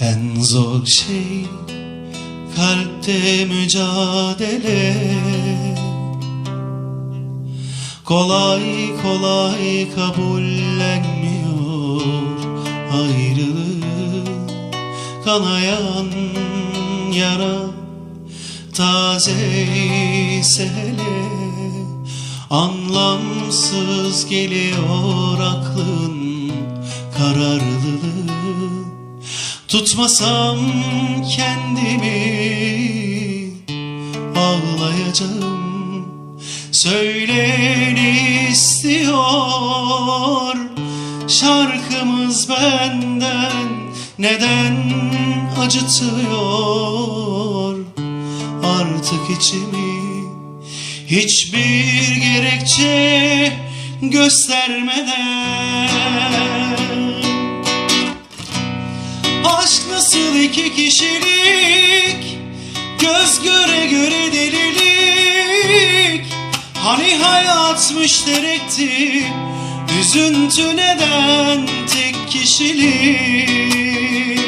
En zor şey kalpte mücadele. Kolay kolay kabullenmiyor ayrılığı. Kanayan yara taze ise hele Anlamsız geliyor aklın kararlılığı Tutmasam kendimi ağlayacağım. Söyle istiyor Şarkımız benden neden acıtıyor? Artık içimi hiçbir gerekçe göstermeden nasıl iki kişilik? Göz göre göre delilik. Hani hayat müşterekti? Üzüntü neden tek kişilik?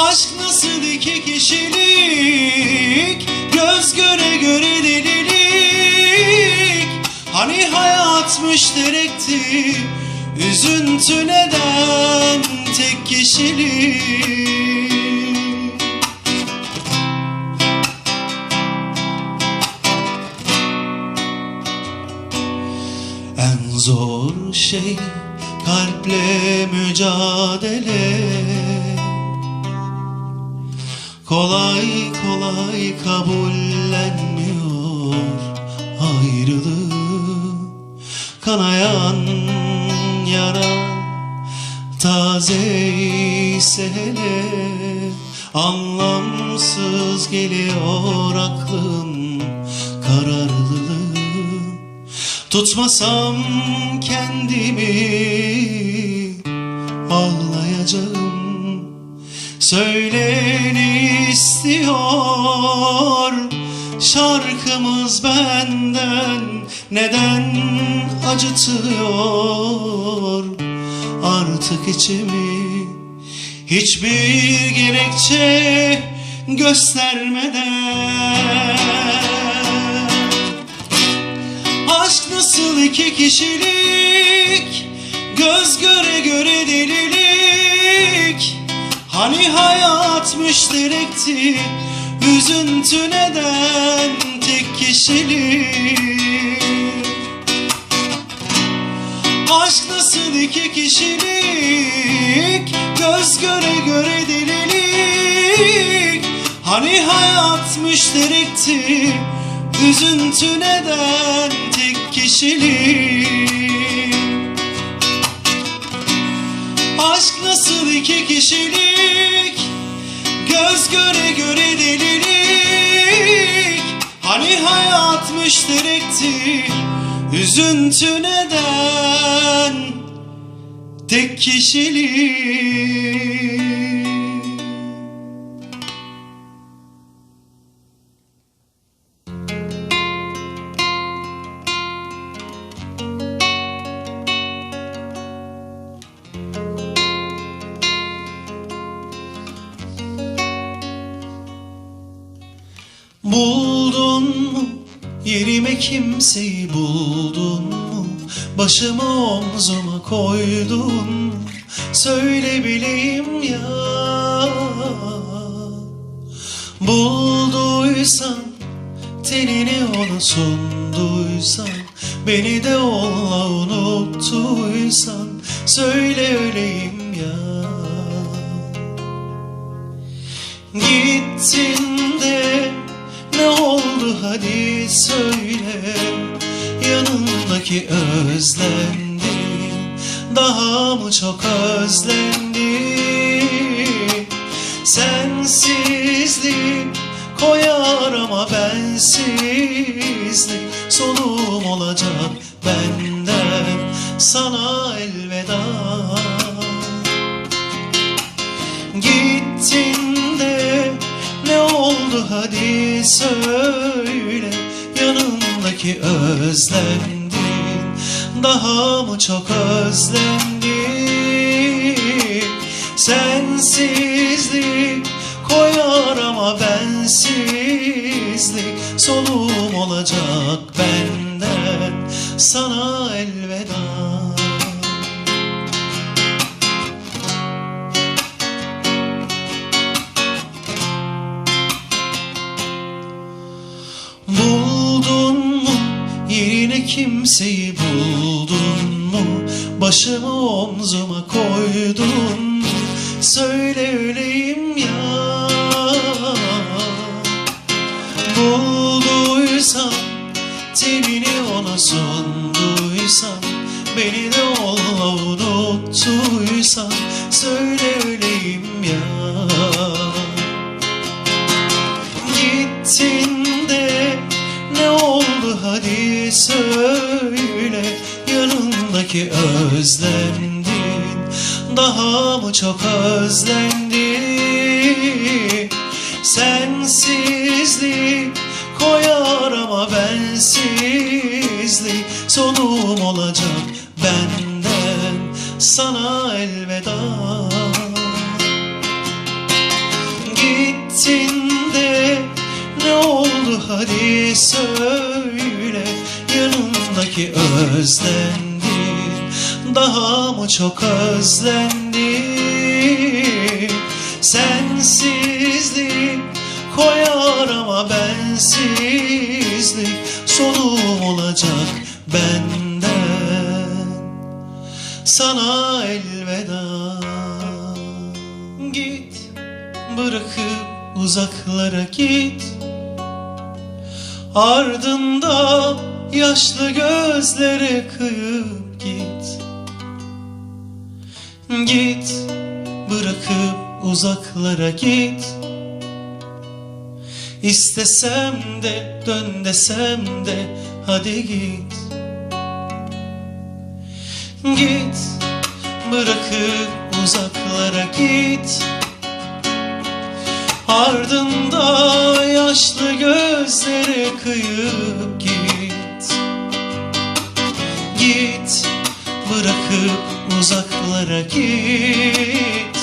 Aşk nasıl iki kişilik? Göz göre göre delilik. Hani hayat müşterekti Üzüntü neden tek kişilik? En zor şey kalple mücadele. Kolay kolay kabullenmiyor ayrılığı. Kanayan yara taze ise hele Anlamsız geliyor aklın kararlılığı. Tutmasam kendimi ağlayacağım. Söyle istiyor? Şarkımız benden neden acıtıyor? Artık içimi hiçbir gerekçe göstermeden. Aşk nasıl iki kişilik? Göz göre göre delilik. Hani hayat müşterekti? Üzüntü neden tek kişilik iki kişilik Göz göre göre delilik. Hani hayat müşterekti Üzüntü neden tek kişilik? Aşk nasıl iki kişilik Göz göre göre delilik? Hani hayat müşterekti Üzüntü neden tek kişilik. Buldun mu? Yerime kimseyi buldun mu? Başımı omzuma koydun Söyle bileyim ya. Bulduysan tenini ona sunduysan Beni de onunla unuttuysan Söyle öleyim ya. Gittin de ne oldu hadi söyle Yanındaki özlendi Daha mı çok özlendi? Sensizlik koyar ama bensizlik. Sonum olacak benden sana elveda. Gittin de ne oldu? Hadi söyle Yanımdaki özlendin Daha mı çok özlendin Sensizlik koyar ama bensizlik. Soluğum olacak benden sana elveda. Buldun mu yerine kimseyi mu Başımı omzuma koydun. Söyle öleyim ya. Bulduysan tenini ona sunduysan Beni de onunla unuttuysan Söyle öleyim ya. Gittin de ne oldu? Hadi söyle Yanındaki özlendin Daha mı çok özlendin? Sensizlik koyar ama bensizlik Sonum olacak benden sana elveda. Gittin de ne oldu hadi söyle Yanındaki özlendin Daha mı çok özlendin Sensizlik koyar ama bensizlik Soluğum olacak benden. Sana elveda. Git bırakıp uzaklara git. Ardında yaşlı gözlere kıyıp git Git bırakıp uzaklara git. İstesem de dön desem de hadi git. Git bırakıp uzaklara git. Ardında yaşlı gözlere kıyıp git. Git bırakıp uzaklara git.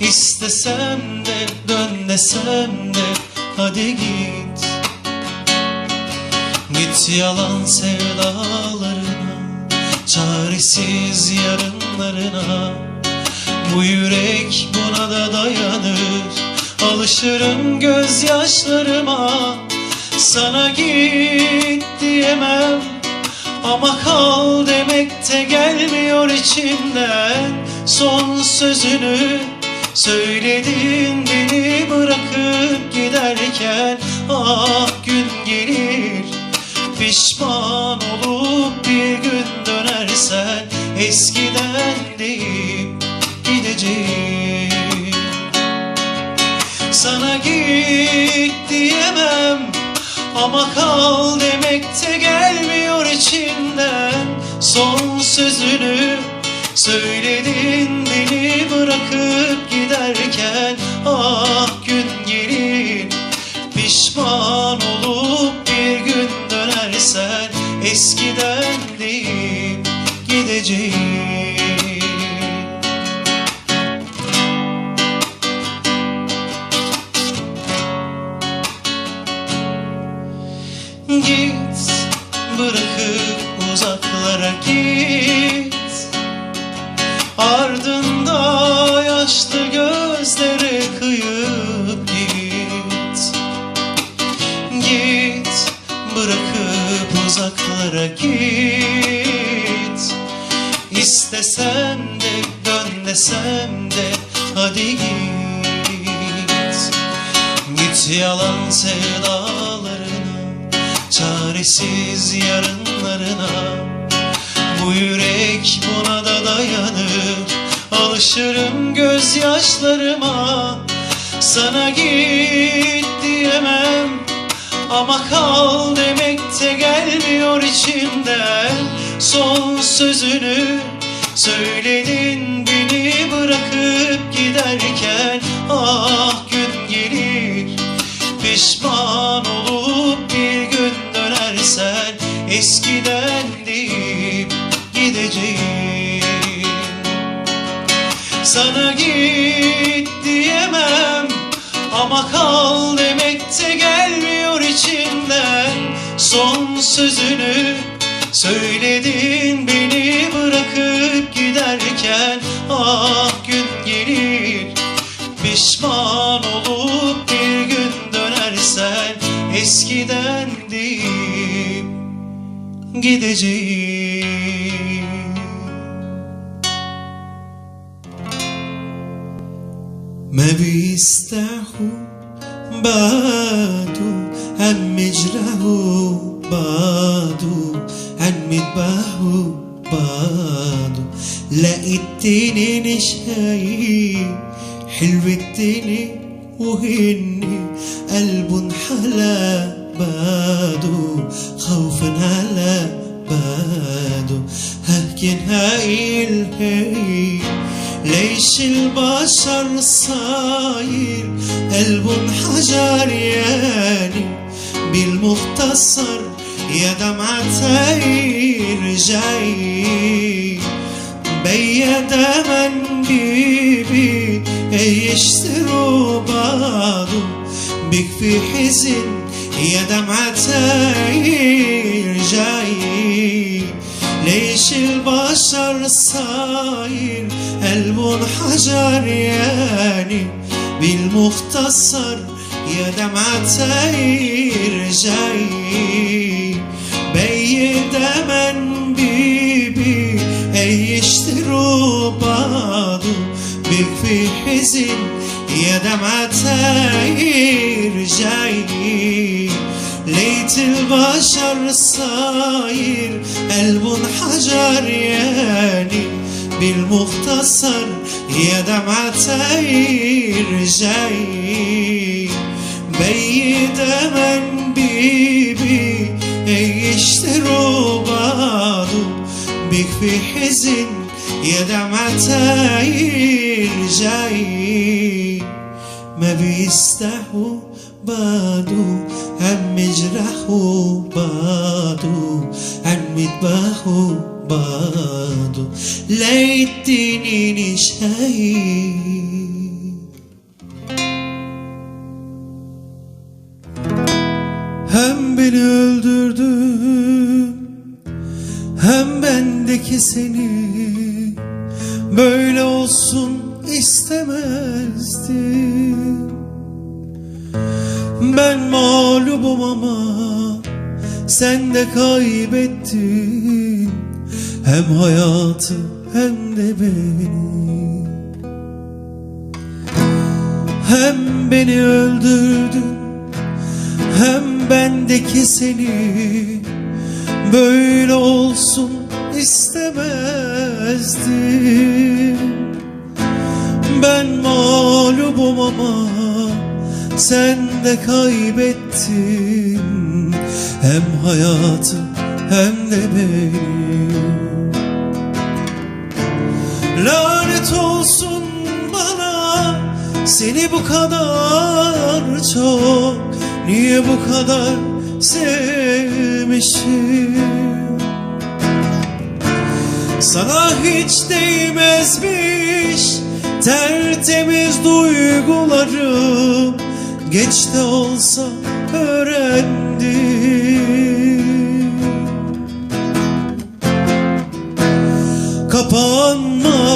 İstesem de dön desem de hadi git. Git yalan sevdalarına Çaresiz yarınlarına. Bu yürek buna da dayanır Alışırım gözyaşlarıma. Sana git diyemem Ama kal demek de gelmiyor içimden Son sözünü söyledin beni bırakıp giderken. Ah gün gelir Pişman olup bir gün dönersen. Eskiden deyip gideceğim. Sana git diyemem Ama kal demek de gelmiyor içimden Son sözünü söyledin beni bırakıp giderken. Ah gün gelir Pişman olup bir gün dönersen. Eskiden deyip gideceğim Git bırakıp uzaklara git. Ardında yaşlı gözlere kıyıp git. Git bırakıp uzaklara git. İstesem de dön desem de hadi git. Git yalan sevdalarına Çaresiz yarınlarına Bu yürek buna da dayanır. Alışırım gözyaşlarıma Sana git diyemem. Ama kal demek de gelmiyor içimden. Son sözünü söyledin beni bırakıp giderken. Ah gün gelir Pişman gün dönersen Eskiden deyip gideceğim. Sana git diyemem Ama kal demek de gelmiyor içimden. Son sözünü söyledin beni gideceğim ما بيستحوا بعده عن مجرحوا بعده عن مذبحوا بعده لقيت تنين شايب حلو التنين وهن قلبه انحلق بعده خوفا على بعده هكن هاي الهي ليش البشر صاير قلبه حجر يعني بالمختصر يا دمعة عير جاي بيا دمن بيبي يشتروا بعضه بكفي حزن يا دمعة عير جاي ليش البشر صاير قلبه حجر يعني بالمختصر يا دمعة عير جاي بي دمن بيبي يشتروا بعضه بكفي حزن يا دمعة عير جاي ليت البشر صاير قلبه حجر يعني بالمختصر يا دمعة عير جاي بي دمن بيبي يشتروا بعضه بكفي حزن يا دمعة عير جاي ما بيستحوا بعضه هم يجرحوا بعضه عم يذبحوا بعضه ليتني نشايف Hem beni öldürdün Hem bendeki seni Böyle olsun istemezdim Ben mağlubum ama Sen de kaybettin. Hem hayatı hem de beni. Hem beni öldürdün hem bendeki seni. Böyle olsun istemezdim. Ben mağlubum ama sen de kaybettin Hem hayatı hem de beni. Lanet olsun bana seni bu kadar çok Niye bu kadar sevmişim? Sana hiç değmezmiş tertemiz duygularım Geç de olsa öğrendim. Kapanmaz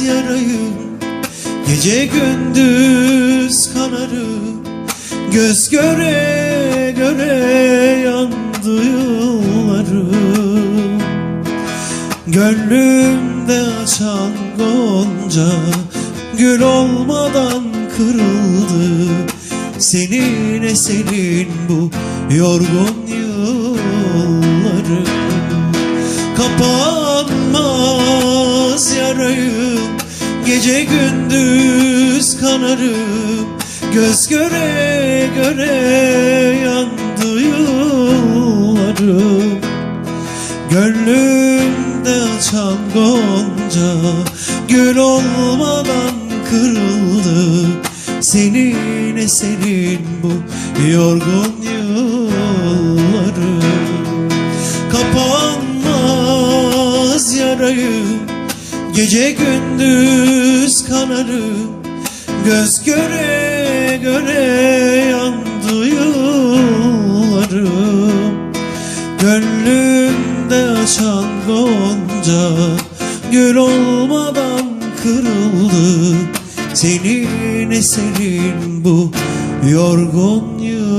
yarayım Gece gündüz kanarım. Göz göre göre yandı yıllarım. Gönlümde açan gonca Gül olmadan kırıldı. Senin eserin bu yorgun yıllarım Kapanmaz yarayım Gece gündüz kanarım. Göz göre göre yandı yıllarım. Gönlümde açan gonca Gül olmadan kırıldı Senin eserin bu yorgun yıllarım? Kapanmaz yarayım Gece gündüz kanarım. Göz göre göre yandı yıllarım. Gönlümde açan gonca Gül olmadan kırıldı Senin eserin bu yorgun yıllarım